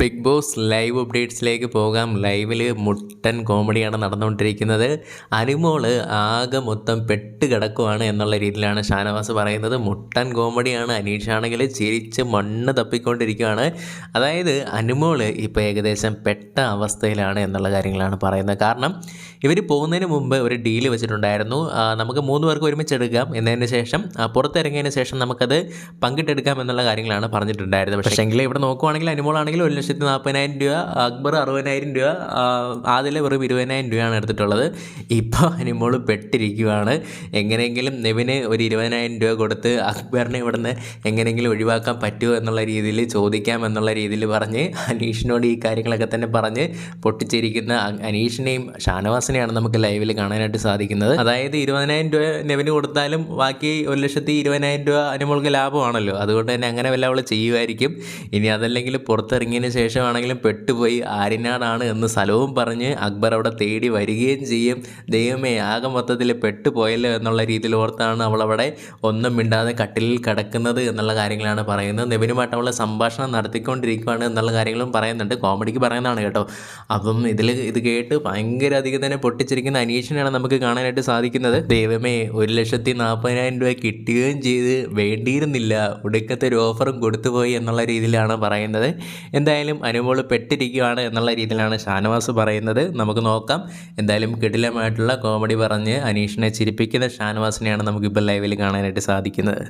Big boss live അപ്ഡേറ്റ്സിലേക്ക് പോകാം. ലൈവിൽ മുട്ടൻ കോമഡിയാണ് നടന്നുകൊണ്ടിരിക്കുന്നത്. അനുമോൾ ആകെ മൊത്തം പെട്ട് കിടക്കുവാണ് എന്നുള്ള രീതിയിലാണ് ഷാനവാസ് പറയുന്നത്. മുട്ടൻ കോമഡിയാണ്. അനീഷ് ആണെങ്കിൽ ചിരിച്ച് മണ്ണ് തപ്പിക്കൊണ്ടിരിക്കുകയാണ് അതായത് അനുമോൾ ഇപ്പോൾ ഏകദേശം പെട്ട അവസ്ഥയിലാണ് എന്നുള്ള കാര്യങ്ങളാണ് പറയുന്നത്. കാരണം ഇവർ പോകുന്നതിന് മുമ്പ് ഒരു ഡീൽ വെച്ചിട്ടുണ്ടായിരുന്നു. നമുക്ക് മൂന്ന് പേർക്ക് ഒരുമിച്ച് എടുക്കാം എന്നതിന് ശേഷം പുറത്തിറങ്ങിയതിന് ശേഷം നമുക്കത് പങ്കിട്ടെടുക്കാം എന്നുള്ള കാര്യങ്ങളാണ് പറഞ്ഞിട്ടുണ്ടായിരുന്നത്. പക്ഷേ എങ്കിൽ ഇവിടെ നോക്കുവാണെങ്കിൽ അനുമോളാണെങ്കിൽ ഒരു ലക്ഷത്തി നാൽപ്പതിനായിരം രൂപ അക്ബർ അറുപതിനായിരം രൂപ ആദ്യ വെറും ഇരുപതിനായിരം രൂപയാണ് എടുത്തിട്ടുള്ളത്. ഇപ്പോൾ അനുമോൾ പെട്ടിരിക്കുകയാണ് എങ്ങനെയെങ്കിലും നെവിന് ഒരു ഇരുപതിനായിരം രൂപ കൊടുത്ത് അക്ബറിനെ ഇവിടുന്ന് എങ്ങനെയെങ്കിലും ഒഴിവാക്കാൻ പറ്റുമോ എന്നുള്ള രീതിയിൽ ചോദിക്കാം എന്നുള്ള രീതിയിൽ പറഞ്ഞ് അനീഷിനോട് ഈ കാര്യങ്ങളൊക്കെ തന്നെ പറഞ്ഞ് പൊട്ടിച്ചിരിക്കുന്ന അനീഷിനെയും അനീഷിനെയും ഷാനവാസിനെയാണ് നമുക്ക് ലൈവിൽ കാണാനായിട്ട് സാധിക്കുന്നത്. അതായത് ഇരുപതിനായിരം രൂപ നെവിന് കൊടുത്താലും ബാക്കി ഒരു ലക്ഷത്തി ഇരുപതിനായിരം രൂപ അനുമോൾക്ക് ലാഭമാണല്ലോ. അതുകൊണ്ട് തന്നെ അങ്ങനെ വല്ല അവൾ ചെയ്യുമായിരിക്കും. ഇനി അതല്ലെങ്കിൽ പുറത്തിറങ്ങിയതിന് ശേഷമാണെങ്കിലും പെട്ടുപോയി ആര്യനാടാണ് എന്ന് സ്ഥലവും പറഞ്ഞ് അക്ബർ അവിടെ തേടി വരികയും ചെയ്യും. ദൈവമേ ആകെ മൊത്തത്തിൽ പെട്ടുപോയല്ലോ എന്നുള്ള രീതിയിൽ ഓർത്താണ് അവൾ അവിടെ ഒന്നും മിണ്ടാതെ കട്ടിലിൽ കിടക്കുന്നത് എന്നുള്ള കാര്യങ്ങളാണ് പറയുന്നത്. നെവിനുമായിട്ട് അവളെ സംഭാഷണം നടത്തിക്കൊണ്ടിരിക്കുകയാണ് എന്നുള്ള കാര്യങ്ങളും പറയുന്നുണ്ട്. കോമഡിക്ക് പറയുന്നതാണ് കേട്ടോ. അപ്പം ഇതിൽ ഇത് കേട്ട് ഭയങ്കര അധികം തന്നെ പൊട്ടിച്ചിരിക്കുന്ന അനീഷിനെയാണ് നമുക്ക് കാണാനായിട്ട് സാധിക്കുന്നത്. ദൈവമേ ഒരു ലക്ഷത്തി നാൽപ്പതിനായിരം രൂപ കിട്ടുകയും ചെയ്ത് വേണ്ടിയിരുന്നില്ല. ഒടുക്കത്തെ ഒരു ഓഫറും കൊടുത്തുപോയി എന്നുള്ള രീതിയിലാണ് പറയുന്നത്. എന്തായാലും അനുമോൾ പെട്ടിരിക്കുകയാണ് എന്നുള്ള രീതിയിലാണ് ഷാനവാസ് പറയുന്നത്. നമുക്ക് നോക്കാം. എന്തായാലും കിടിലമായിട്ടുള്ള കോമഡി പറഞ്ഞ് അനീഷിനെ ചിരിപ്പിക്കുന്ന ഷാനവാസിനെയാണ് നമുക്കിപ്പോൾ ലൈവിൽ കാണാനായിട്ട് സാധിക്കുന്നത്.